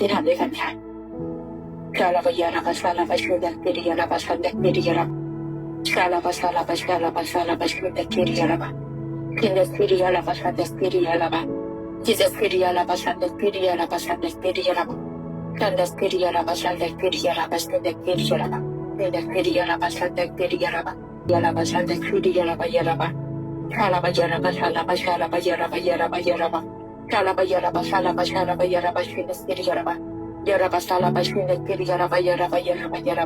ธิษฐานด้วยกันค่ะชาลาบายาลาบาซาลาบาชูดักติริยาลาบาสันดักติริยา ลาชาลาบาซาลาบาชาลาบาซาลาบาชูดักติริยาลาบาคินดักติริยาลาบาสันดักติริยาลาบาจิจักติร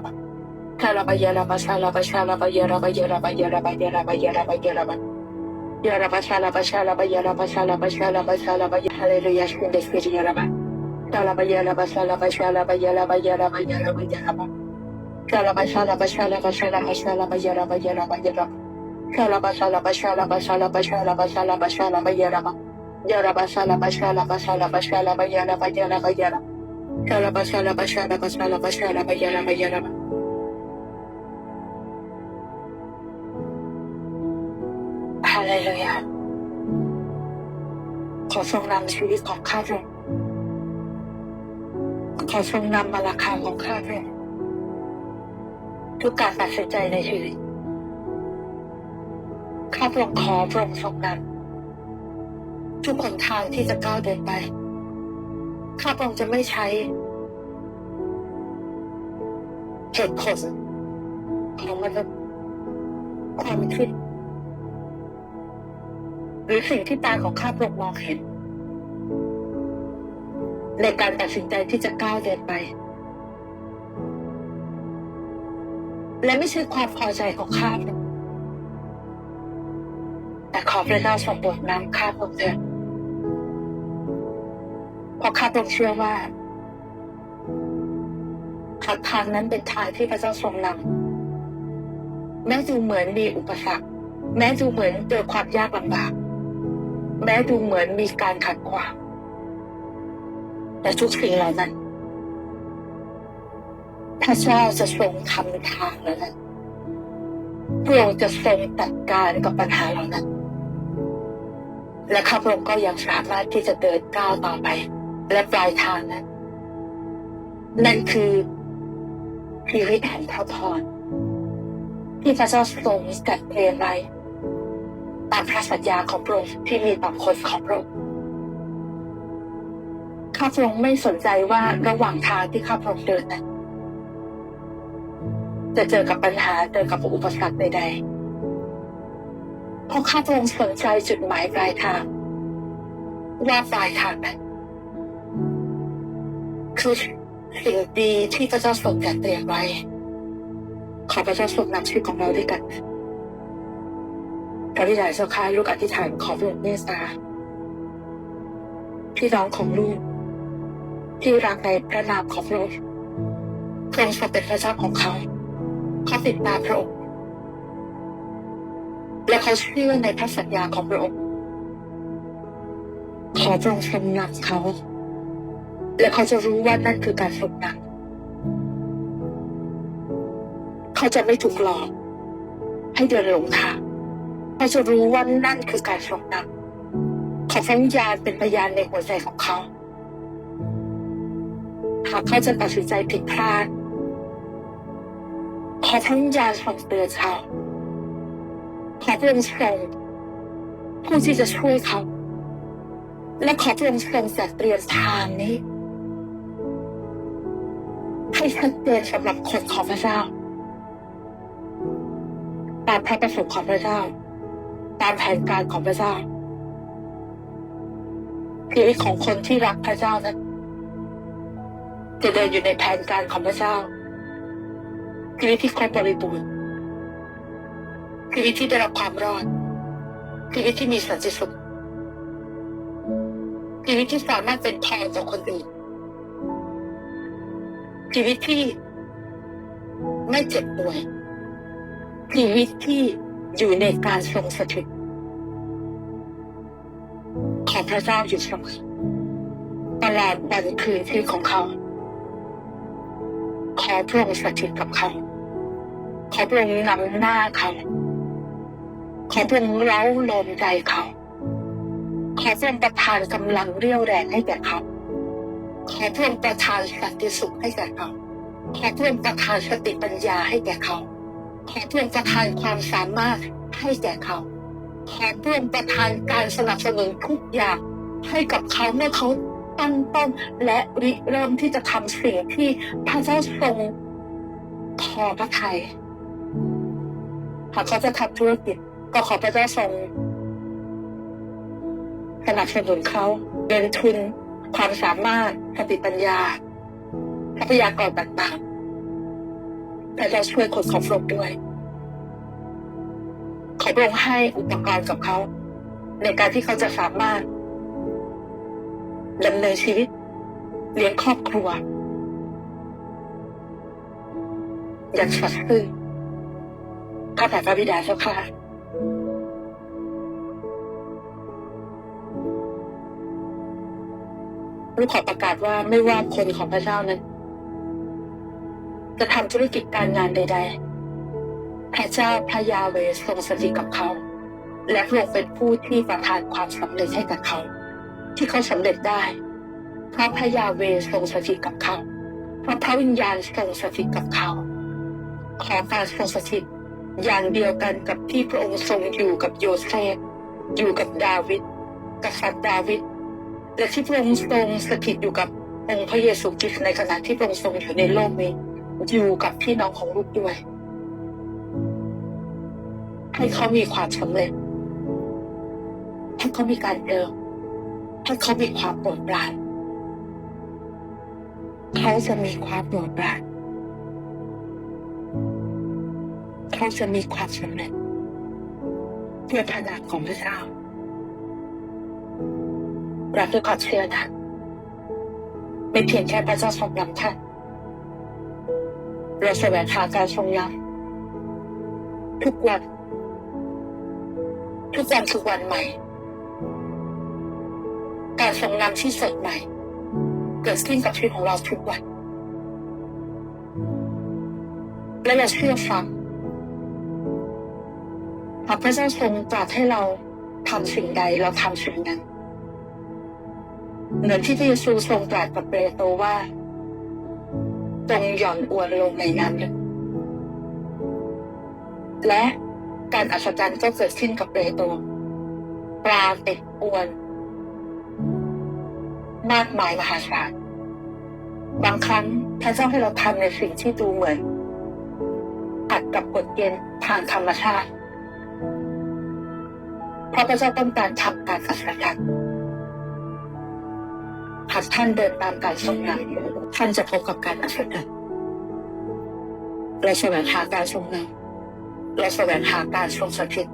ิ ยาลาบาสันดักติริยาลาบาสันดักติริยาลาบากันดักติริยาลาบาสันดักติริยาลาบาสันดักติริยาลาบาดักติริยาลาบาสันดักติริยาลาบายาลาบาสันดักติริยาลาบายาลาบาชาลาบายาลาบาชาลาบาชาลาบายาลาบายาลาบายาลาบา Shalaba yaraba shalaba shalaba yaraba shina skiri yaraba yaraba shalaba shina skiri yaraba yaraba yaraba yaraba Shalaba yaraba shalaba shalaba yaraba yaraba yaraba yaraba yaraba yaraba Yaraba shalaba shalaba yaraba shalaba shalaba shalaba hallelujah shina skiri yaraba Shalaba yaraba shalaba shalaba yaraba yaraba yaraba yaraba Shalaba shalaba shalaba shalaba shalaba yaraba yaraba yaraba Shalaba shalaba shalaba shalaba shalaba shalaba shalaba yaraba Yaraba shalaba shalaba shalaba shalaba yaraba yaraba yaraba Shalaba shalaba shalaba shalaba shalaba yaraba yaraba ฮาเลลูยาขอทรงนำชีวิตของข้าพระองค์ขอทรงนำมาราคาของข้าพระองค์ทุกการตัดสินใจในชีวิตข้าพระองค์ขอพระองค์ทรงนำ ทุกหนทางที่จะก้าวเดินไป ข้าพระองค์จะไม่ใช้เหตุผลของมนุษย์ความคิดหรือสิ่งที่ตาของข้าพระองค์มองเห็น ในการตัดสินใจที่จะก้าวเดินไป และไม่ใช่ความพอใจของข้าพระองค์แต่ขอพระเจ้าทรงโปรดนำข้าพระองค์เถิด เพราะข้าพระองเชื่อว่าทางนั้นเป็นทางที่พระเจ้าทรงนำแม้ดูเหมือนมีอุปสรรค แม้ดูเหมือนเจอความยากลำบาก แม้ดูเหมือนมีการขัดขวางแต่ทุกสิ่งเหล่านั้นพระเจ้าจะทรงทำทางแล้วนั้นพระองค์จะทรงจัดการกับปัญหาเหล่านั้น และข้าพระองค์ก็ยังสามารถที่จะเดินก้าวต่อไป และปลายทางนั้น นั่นคือชีวิตแห่งพระพรที่พระเจ้าทรงจัดเตรียมไว้ตามพระสัญญาของพระองค์ที่มีต่อคนของพระองค์ข้าพระองค์ไม่สนใจว่าระหว่างทางที่ข้าพระองค์เดินนั้นจะเจอกับปัญหาเจอกับอุปสรรคใดๆเพราะข้าพระองค์สนใจจุดหมายปลายทางว่าปลายทางนั้น คือสิ่งดีที่พระเจ้าทรงจัดเตรียมไว้ ขอพระเจ้าทรงนำชีวิตของเราด้วยกันเราที่ไหนเจ้าค่ะลูกอธิษฐานขอพระองค์เมตตาพี่น้องของลูก ที่รักในพระนามของพระองค์พระองค์ทรงเป็นพระเจ้าของเขาเขาติดตามพระองค์และเขาเชื่อในพระสัญญาของพระองค์ขอพระองค์ทรงนำเขา และเขาจะรู้ว่านั่นคือการทรงนำเขาจะไม่ถูกหลอก ให้เดินหลงทางเขาจะรู้ว่านั่นคือการทรงนำขอพระวิญญาณเป็นพยานในหัวใจของเขา หากเขาจะตัดสินใจผิดพลาด ขอพระวิญญาณทรงเตือนเขาขอพระองค์ทรงผู้ที่จะช่วยเขา และขอพระองค์ทรงจัดเตรียมทางนี้ ให้ชัดเจนสำหรับคนของพระเจ้า ตามพระประสงค์ของพระเจ้า ตามแผนการของพระเจ้าชีวิตของคนที่รักพระเจ้านั้นจะเดินอยู่ในแผนการของพระเจ้าชีวิตที่ครบบริบูรณ์ชีวิตที่ได้รับความรอดชีวิตที่มีสันติสุขชีวิตที่สามารถเป็นพรต่อคนอื่น ชีวิตที่ไม่เจ็บป่วย ชีวิตที่อยู่ในการทรงสถิตของพระเจ้าอยู่เสมอตลอดวันคืนที่ของเขา ขอพระองค์สถิตกับเขา ขอพระองค์นำหน้าเขา ขอพระองค์เร้าลมใจเขา ขอพระองค์ประทานกำลังเรี่ยวแรงให้แก่เขา ขอพระองค์ประทานสันติสุขให้แก่เขาขอพระองค์ประทานสติปัญญาให้แก่เขาขอพระองค์ประทานความสามารถให้แก่เขาขอพระองค์ประทานการสนับสนุนทุกอย่างให้กับเขาเมื่อเขาตั้งต้นและริเริ่มที่จะทำสิ่งที่พระเจ้าทรงพอพระทัยหากเขาจะทำธุรกิจก็ขอพระเจ้าทรงสนับสนุนเขาเงินทุน ความสามารถสติปัญญาทรัพยากรต่างๆพระเจ้าช่วยคนของพระองค์ด้วย ขอพระองค์ให้อุปกรณ์กับเขา ในการที่เขาจะสามารถดำเนินชีวิต เลี้ยงครอบครัว อย่างสัตย์ซื่อข้าแต่พระบิดาเจ้าค่ะ ลูกขอประกาศว่าไม่ว่าคนของพระเจ้านั้น จะทำธุรกิจการงานใด ๆ พระเจ้าพระยาเวทรงสถิตกับเขา และพระองค์เป็นผู้ที่ประทานความสำเร็จให้กับเขา ที่เขาสำเร็จได้เพราะพระยาเวทรงสถิตกับเขาเพราะพระวิญญาณทรงสถิตกับเขา ขอการทรงสถิตอย่างเดียวกันกับที่พระองค์ทรงอยู่กับโยเซฟอยู่กับดาวิดกษัตริย์ดาวิด และที่พระองค์ทรงสถิตอยู่กับองค์พระเยซูคริสต์ในขณะที่พระองค์ทรงอยู่ในโลกนี้อยู่กับพี่น้องของลูกด้วย ให้เขามีความสำเร็จให้เขามีการเดิมให้เขามีความโปรดปรานเขาจะมีความโปรดปรานเขาจะมีความสำเร็จเพื่อพระนามของพระเจ้า รับด้วยความเชื่อนะไม่เพียงแค่พระเจ้าทรงนำท่านเราแสวงหาการทรงนำทุกวัน ทุกวันคือวันใหม่ การทรงนำที่สดใหม่ เกิดขึ้นกับชีวิตของเราทุกวัน และเราเชื่อฟังหากพระเจ้าทรงตรัสให้เราทำสิ่งใดเราทำสิ่งนั้น เหมือนที่พระเยซูทรงตรัสกับเปโตรว่าจงหย่อนอวนลงในน้ำและการอัศจรรย์ก็เกิดขึ้นกับเปโตรปลาติดอวน มากมายมหาศาลบางครั้งพระเจ้าให้เราทำในสิ่งที่ดูเหมือนขัดกับกฎเกณฑ์ทางธรรมชาติ เพราะพระเจ้าต้องการทำการอัศจรรย์ หากท่านเดินตามการทรงนำท่านจะพบกับการอัศจรรย์เราแสวงหาการทรงนำเราแสวงหาการทรงสถิต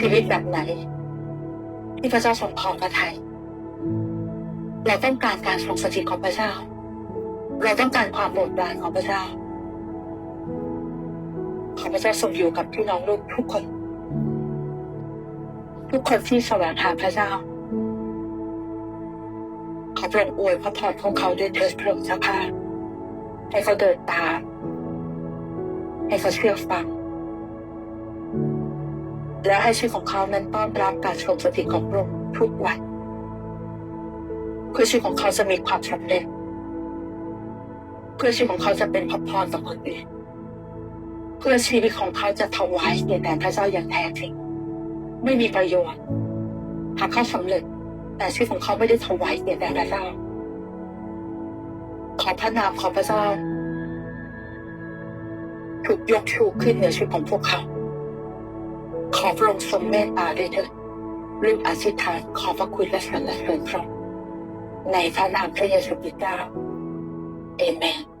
ชีวิตแบบไหน ที่พระเจ้าทรงพอพระทัยเราต้องการการทรงสถิตของพระเจ้า เราต้องการความโปรดปรานของพระเจ้า ขอพระเจ้าทรงอยู่กับพี่น้องลูกทุกคน ทุกคนที่แสวงหาพระเจ้า พระองค์อวยพระพรของเขาด้วยเถิดพระองค์เจ้าค่ะให้เขาเดินตามให้เขาเชื่อฟัง และให้ชีวิตของเขานั้นต้อนรับการทรงสถิตของพระองค์ทุกวันเพื่อชีวิตของเขาจะมีความสำเร็จเพื่อชีวิตของเขาจะเป็นพระพรต่อคนอื่นเพื่อชีวิตของเขาจะถวายแด่แต่พระเจ้าอย่างแท้จริงไม่มีประโยชน์หากเขาสำเร็จ แต่ชีวิตของเขาไม่ได้ถวายแด่แต่พระเจ้า ขอพระนามของพระเจ้า ถูกยกชูขึ้นเหนือชีวิตของพวกเขา ขอพระองค์ทรงเมตตาด้วยเถิดลูกอธิษฐานขอพระคุณและสรรเสริญพระองค์ในพระนามพระเยซูคริสต์เจ้าเอเมน